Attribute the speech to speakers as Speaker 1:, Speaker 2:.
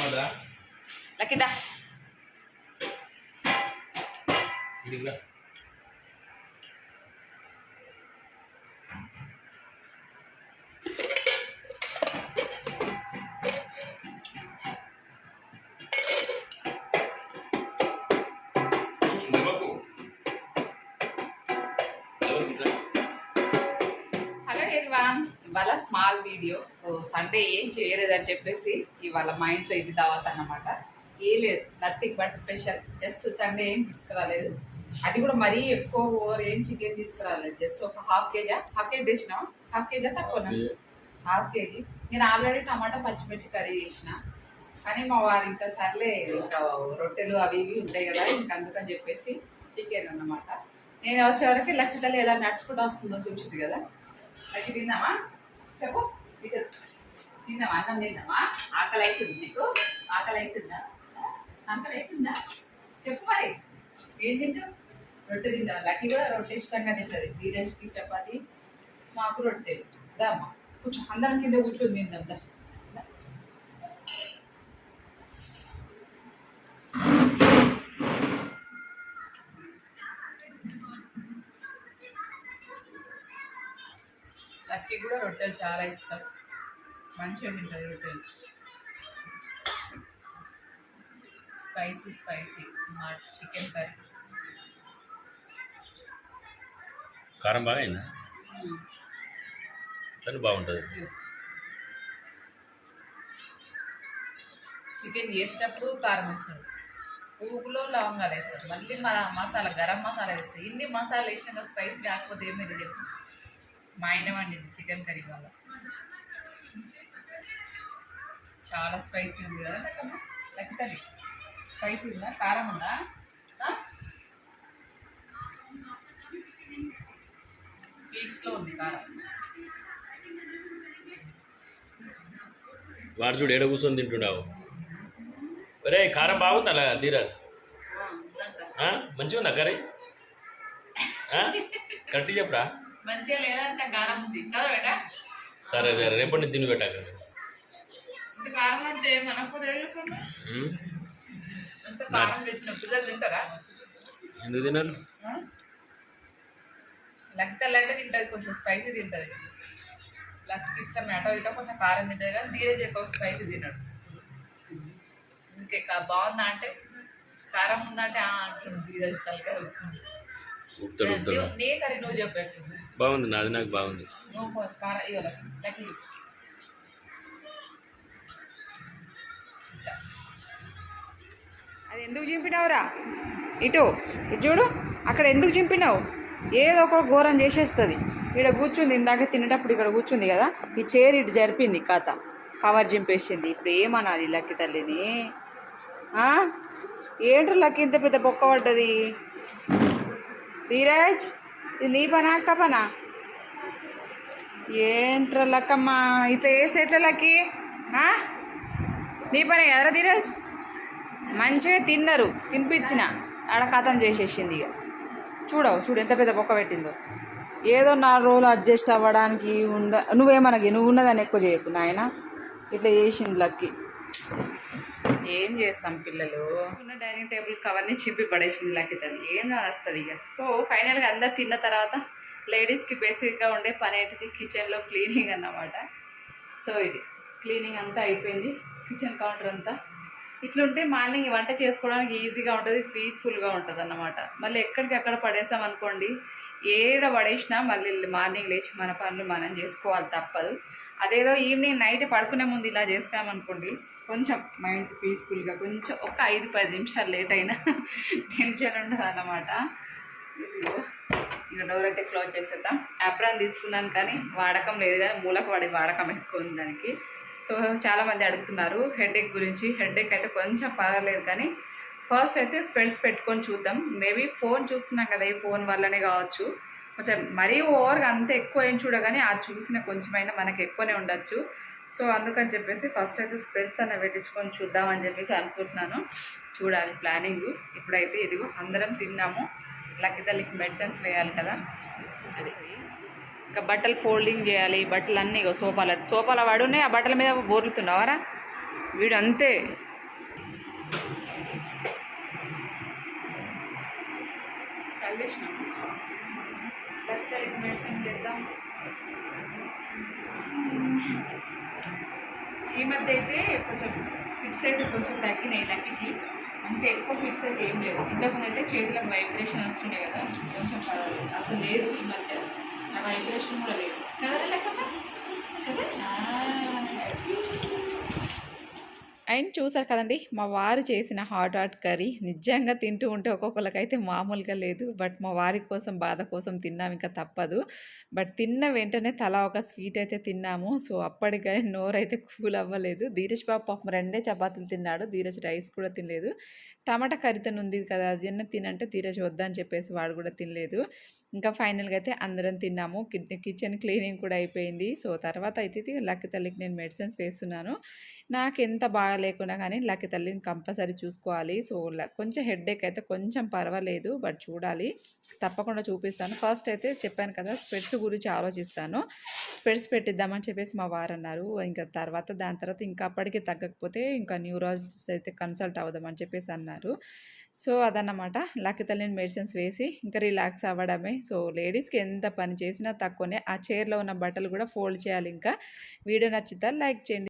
Speaker 1: మదా
Speaker 2: లక్కిదా ఇవాళ small video so Sunday ఏం చేయలేదని చెప్పేసి ఇవాళ మా ఇంట్లో ఇది దావత్ అన్నమాట. ఏ లేదు nothing but special just Sunday ఏం తీసుకురాలేదు. అది కూడా మరీ ఎక్కువ ఓవర్ ఏం చికెన్ తీసుకురాలేదు. జస్ట్ ఒక హాఫ్ కేజీ హాఫ్ కేజీ తెచ్చినాం? హాఫ్ కేజీ తక్కువ హాఫ్ కేజీ నేను ఆల్రెడీ టమాటా పచ్చిమిర్చి కర్రీ చేసిన. కానీ మా వారు ఇంకా సర్లే ఇంకా రొట్టెలు అవి ఇవి ఉంటాయి కదా ఇంకా అందుకని చెప్పేసి చికెన్ అన్నమాట. నేను వచ్చే వరకు ఎలా నడుచుకుంటూ వస్తుందో చూసింది కదా. లక్కి తిందామా చెప్పు. ఇటు తిందామా అన్నం తిందామా ఆకలి అవుతుంది నీకు? ఆకలి అవుతుందా ఆకలి అవుతుందా చెప్పు మరి. ఏం తింటావు? రొట్టె తిందా లక్కి కూడా రొట్టె ఇష్టంగా తింటుంది. ధీరజ్కి చపాతి మాకు రొట్టె. దా అమ్మా. కూర్చో. అందరం కింద కూర్చొని తిందాం. దా. లక్కీ కూడా రొట్టెలు చాలా ఇష్టం. మంచిగా తింటుంది రొట్టెలు. Spicy spicy. మా చికెన్ కర్రీ.
Speaker 1: కారం బాగా అయిందా? అట్లనే బాగుంటుంది.
Speaker 2: చికెన్ చేసేటప్పుడు కారం వేస్తాడు పువ్వులో లవంగాలు వేస్తాడు మళ్ళీ మన మసాలా గరం మసాలా వేస్తాడు ఇన్ని మసాలా వేసినాక స్పైసీ కాకపోతే ఏమైంది చెప్పు. మా ఆయన వండింది చికెన్ కర్రీ వల్ల చాలా స్పైసీ ఉంది కదా. లెక్క కర్రీ. స్పైసీ ఉందా? కారం ఉందా? పీక్స్లో ఉంది కారం.
Speaker 1: వాడు చూడు ఏడ కూర్చొని తింటున్నావు? ఒరే కారం బాగుంది? అలా.
Speaker 2: ఆ?
Speaker 1: మంచిగా ఉందా కర్రీ? కరెక్ట్ చెప్పురా?
Speaker 2: మంచిగా లేదంట కారం ఉంది. కదా బేటా?
Speaker 1: సరే సరే రేపటి నుంచి తిని పెట్టాక.
Speaker 2: కారం అంటే మనకు. ఎంత కారం పెట్టిన పిల్లలు తింటారా?
Speaker 1: ఎందుకు తిన్నారు
Speaker 2: లక్తల్ అంటే తింటుంది కొంచెం స్పైసీ తింటుంది. లక్కి ఇష్టం అటో ఇటో కొంచెం కారం తింటుంది కానీ ధీరజ్ ఎక్కువ స్పైసీ తినడు. ఇంకే బాగుందా అంటే? కారం ఉందంటే ఆ అంటుంది ధీరజ్ తలకాయ నీ కర్రీ నువ్వు చెప్పట్లేదు
Speaker 1: బాగుంది నాది నాకు బాగుంది.
Speaker 3: అది ఎందుకు చింపినావురా? ఇటు ఇటు చూడు అక్కడ ఎందుకు చింపినావు? ఏదో ఒక ఘోరం చేసేస్తుంది. ఇక్కడ కూర్చుంది ఇందాక తినేటప్పుడు ఇక్కడ కూర్చుంది కదా ఈ చైర్ ఇటు జరిపింది కథ. కవర్ చింపేసింది ఇప్పుడు ఏమనాలి లక్కి తల్లిని? ఆ? ఏంట్రా లక్కి ఇంత పెద్ద బొక్క పడ్డది? ధీరజ్? ఇది నీ పనా అక్క పనా? ఏంట్రా లక్కమ్మ ఇట్లా వేసి ఎట్లా లక్కి? నీ పనే ఎదరా ధీరజ్? మంచిగా తిన్నారు తినిపించిన. ఆడ కథం చేసేసింది ఇక. చూడవు చూడు ఎంత పెద్ద బొక్క పెట్టిందో. ఏదో నాలుగు రోజులు అడ్జస్ట్ అవ్వడానికి ఉండ నువ్వేమనకి నువ్వు ఉన్నదని ఎక్కువ చేయకు నాయన. ఇట్లా చేసింది లక్కి.
Speaker 2: ఏం చేస్తాం పిల్లలు? ఉన్న డైనింగ్ టేబుల్ కవర్ని చింపి పడేసింది లక్కి ఏం రాస్తుంది ఇక. సో ఫైనల్గా అందరు తిన్న తర్వాత లేడీస్కి బేసిక్గా ఉండే పని ఏంటిది? కిచెన్లో క్లీనింగ్ అన్నమాట. సో ఇది. క్లీనింగ్ అంతా అయిపోయింది. కిచెన్ కౌంటర్ అంతా. ఇట్లుంటే మార్నింగ్ వంట చేసుకోవడానికి ఈజీగా ఉంటుంది పీస్ఫుల్గా ఉంటుంది అన్నమాట. మళ్ళీ ఎక్కడికి అక్కడ పడేసాం అనుకోండి ఏడ పడేసినా మళ్ళీ మార్నింగ్ లేచి మన పనులు మనం చేసుకోవాలి తప్పదు. అదేదో ఈవినింగ్ నైట్ పడుకునే ముందు ఇలా చేస్తామనుకోండి కొంచెం మైండ్ పీస్ఫుల్గా కొంచెం ఒక ఐదు పది నిమిషాలు లేట్ అయినా టెన్షన్ ఉండదు అన్నమాట ఇక డోర్ అయితే క్లోజ్ చేసేద్దాం. యాప్రాన్ తీసుకున్నాను కానీ వాడకం లేదు కానీ మూలకు వాడి వాడకం ఎక్కువ ఉంది దానికి. సో చాలామంది అడుగుతున్నారు హెడేక్ గురించి. హెడేక్ అయితే కొంచెం పర్వాలేదు కానీ ఫస్ట్ అయితే స్పెడ్స్ పెట్టుకొని చూద్దాం. మేబీ ఫోన్ చూస్తున్నాం కదా ఈ ఫోన్ వల్లనే కావచ్చు. కొంచెం మరీ ఓవర్గా అంత ఎక్కువ ఏం చూడగానే అది చూసిన కొంచెమైనా మనకి ఎక్కువనే ఉండొచ్చు. సో అందుకని చెప్పేసి ఫస్ట్ అయితే స్ప్రెడ్స్ అన్న పెట్టించుకొని చూద్దామని చెప్పేసి అనుకుంటున్నాను. చూడాలి ప్లానింగ్ ఇప్పుడైతే ఇదిగో అందరం తిన్నాము. లక్కి తల్లికి మెడిసిన్స్ వేయాలి కదా. అది. ఇంకా బట్టలు ఫోల్డింగ్ చేయాలి బట్టలు అన్నీ ఇక సోఫాలు సోఫాలు పడున్నాయి ఆ బట్టల మీద బోర్లుతున్నావారా? వీడు అంతే.
Speaker 4: చల్లేసినాము లక్తలకి మెడిసిన్ చేద్దాం. ఈ మధ్య అయితే కొంచెం ఫిట్స్ అయితే కొంచెం తగ్గినాయి లక్కి అంటే ఎక్కువ ఫిట్స్ అయితే ఏం లేవు. ఇంతకుముందు అయితే చేతులకు వైబ్రేషన్ వస్తుండే కదా కొంచెం పర్వాలేదు. అసలు లేదు ఈ మధ్య. ఆ వైబ్రేషన్ కూడా లేదు. కదా లెక్కమ్మ? కదా
Speaker 2: అండ్ చూసారు కదండి మా వారు చేసిన హాట్ హాట్ కర్రీ నిజంగా తింటూ ఉంటే ఒక్కొక్కరికైతే మామూలుగా లేదు. బట్ మా వారి కోసం బాధ కోసం తిన్నాం ఇంకా తప్పదు. బట్ తిన్న వెంటనే తలా ఒక స్వీట్ అయితే తిన్నాము. సో అప్పటికే నోరు అయితే కూల్ అవ్వలేదు. ధీరజ్ బాబు పాపం రెండే చపాతీలు తిన్నాడు. ధీరజ్ రైస్ కూడా తినలేదు. టమాటా కర్రీతో ఉంది కదా అది అన్న తినంటే ధీరజ్ వద్దని చెప్పేసి వాడు కూడా తినలేదు. ఇంకా ఫైనల్గా అయితే అందరం తిన్నాము. కిచెన్ క్లీనింగ్ కూడా అయిపోయింది. సో తర్వాత అయితే లక్కి తల్లికి నేను మెడిసిన్స్ వేస్తున్నాను. నాకు ఎంత బాగా లేకున్నా కానీ లక్కి తల్లిని కంపల్సరీ చూసుకోవాలి. సో కొంచెం హెడ్ఏక్ అయితే కొంచెం పర్వాలేదు బట్ చూడాలి. తప్పకుండా చూపిస్తాను. ఫస్ట్ అయితే చెప్పాను కదా స్పెట్స్ గురించి ఆలోచిస్తాను. స్పెట్స్ పెట్టిద్దామని చెప్పేసి మా వారు అన్నారు. ఇంకా తర్వాత దాని తర్వాత ఇంకా అప్పటికి తగ్గకపోతే ఇంకా న్యూరాలజిస్ట్ అయితే కన్సల్ట్ అవుదామని చెప్పేసి అన్నారు. సో అదన్నమాట. లక్కి తల్లిని మెడిసిన్స్ వేసి ఇంకా రిలాక్స్ అవ్వడమే. సో లేడీస్కి ఎంత పని చేసినా తక్కువనే. ఆ చైర్లో ఉన్న బట్టలు కూడా ఫోల్డ్ చేయాలి ఇంకా వీడియో నచ్చితే లైక్ చేయండి.